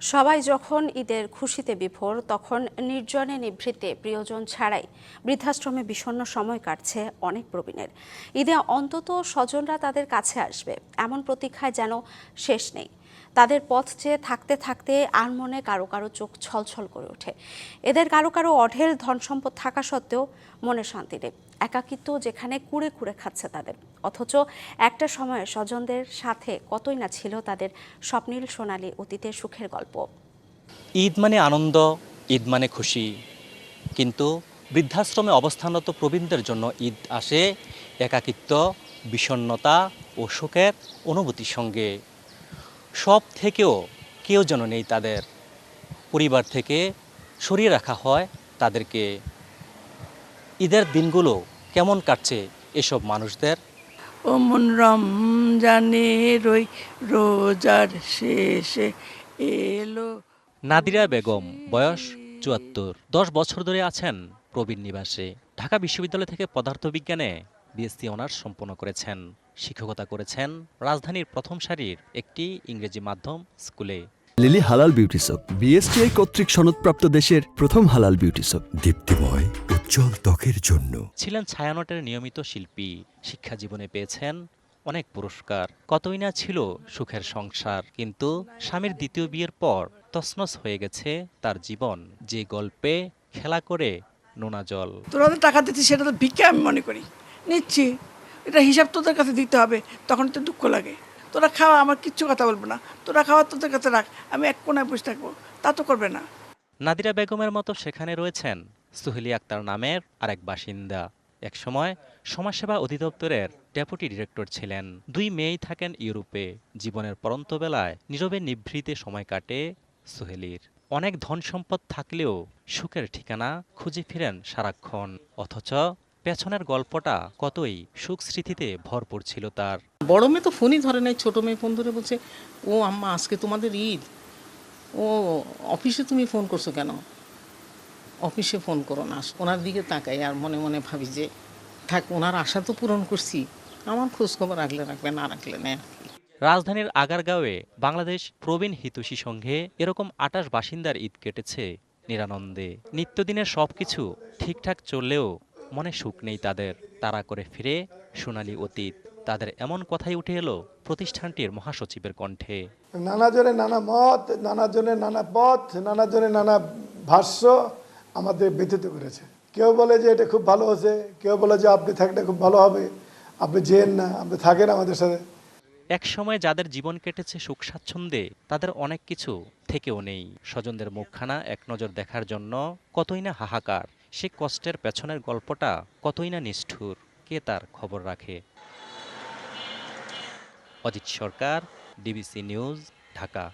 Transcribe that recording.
সবাই যখন ঈদের খুশিতে বিফোর তখন নির্জনে নিভৃতে প্রিয়জন ছাড়াই বৃদ্ধাশ্রমে বিষণ্ন সময় কাটছে অনেক প্রবীণের। ঈদে অন্তত স্বজনরা তাদের কাছে আসবে। এমন প্রতীক্ষায় যেন শেষ নেই। তাদের পথ চেয়ে থাকতে থাকতে আর মনে কারও কারও চোখ ছলছল করে ওঠে। এদের কারও কারও অঢেল ধন সম্পদ থাকা সত্ত্বেও মনে শান্তি নেই। একাকিত্ব যেখানে কুড়ে কুড়ে খাচ্ছে তাদের। অথচ একটা সময়ে স্বজনদের সাথে কতই না ছিল তাদের স্বপ্নীল সোনালী অতীতের সুখের গল্প। ঈদ মানে আনন্দ, ঈদ মানে খুশি। কিন্তু বৃদ্ধাশ্রমে অবস্থানরত প্রবীণদের জন্য ঈদ আসে একাকিত্ব, বিষণ্ণতা ও শোকের অনুভূতির সঙ্গে। সব থেকেও কেউ যেন নেই তাদের পরিবার থেকে সরিয়ে রাখা হয় তাদেরকে। ঈদের দিনগুলো কেমন কাটছে এসব মানুষদের? ও মন রমজানের ওই রোজার শেষে এলো নাদিরা বেগম বয়স চুয়াত্তর। দশ বছর ধরে আছেন প্রবীণ নিবাসে। ঢাকা বিশ্ববিদ্যালয় থেকে পদার্থবিজ্ঞানে বিএসসি অনার্স সম্পন্ন করেছেন। শিক্ষকতা করেছেন রাজধানীর প্রথম সারির একটি ইংরেজি মাধ্যম স্কুলে। লিলি হালাল বিউটি সোপ বিএসটিআই কর্তৃক সনদপ্রাপ্ত দেশের প্রথম হালাল বিউটি সোপ দীপ্তিময় উজ্জ্বল ত্বকের জন্য। ছিলেন ছায়ানটের নিয়মিত শিল্পী শিক্ষা জীবনে পেয়েছেন অনেক পুরস্কার। কতই না ছিল সুখের সংসার কিন্তু স্বামীর দ্বিতীয় বিয়ের পর তছনছ হয়ে গেছে তার জীবন। যে গল্পে খেলা করে নোনা জল। তোরা টাকা দিচ্ছিস সেটা তো ভিক্ষা আমি মনে করি। নিচ্ছি। এটা হিসাব তোদের কাছে দিতে হবে, তখন তো দুঃখ লাগে। তোরা খাওয়া, আমার কিচ্ছু কথা বলব না। তোরা খাওয়া তোদের কাছে রাখ, আমি এক কোনায় বসে থাকব, তা তো করবে না। নাদিরা বেগমের মতো সেখানে রয়েছেন সুহেলি আক্তার নামের আরেক বাসিন্দা। এক একসময় সমাজসেবা অধিদপ্তরের ডেপুটি ডিরেক্টর ছিলেন। দুই মেয়েই থাকেন ইউরোপে। জীবনের পরন্ত বেলায় নীরবে নিভৃতে সময় কাটে সুহেলির। অনেক ধন সম্পদ থাকলেও সুখের ঠিকানা খুঁজে ফিরেন সারাক্ষণ। অথচ পেছনের গল্পটা কতই সুখ স্মৃতিতে ভরপুর ছিল তার? বড় মেয়ে তো ফোনই ধরে নাই ছোটো মেয়ে ফোন ধরে বলছে ও আম্মা আজকে তোমাদের ঈদ। ও অফিসে তুমি ফোন করছ কেন? অফিসে ফোন করো না। ওনার দিকে তাকাই আর মনে মনে ভাবি যে থাক ওনার আশা তো পূরণ করছি। আমার খোঁজ খবর রাখলে রাখবে না রাখলে নেই রাজধানীর আগারগাঁওয়ে বাংলাদেশ প্রবীণ হিতৈষী সংঘে এরকম আটাশ বাসিন্দার ঈদ কেটেছে নিরানন্দে। নিত্যদিনের সব কিছু ঠিকঠাক চললেও মনে সুখ নেই তাদের। তারা করে ফিরে সোনালী অতীত। তাদের এমন কথাই উঠে এলো প্রতিষ্ঠানটির মহাসচিবের কণ্ঠে। নানা জনের নানা মত নানা জনের নানা পথ নানা জনের নানা ভাষ্য আমাদের ব্যথিত করেছে। কেউ বলে যে এটা খুব ভালো হয়েছে কেউ বলে যে আপনি থাকলে খুব ভালো হবে। আপনি যেন না আপনি থাকেন আমাদের সাথে। এক সময় যাদের জীবন কেটেছে সুখ স্বাচ্ছন্দ্যে তাদের অনেক কিছু থেকেও নেই। স্বজনদের মুখখানা এক নজর দেখার জন্য কতই না হাহাকার। সে কষ্টের পেছনের গল্পটা কতই না নিষ্ঠুর, কে তার খবর রাখে? Ajit Sarkar, DBC news, Dhaka.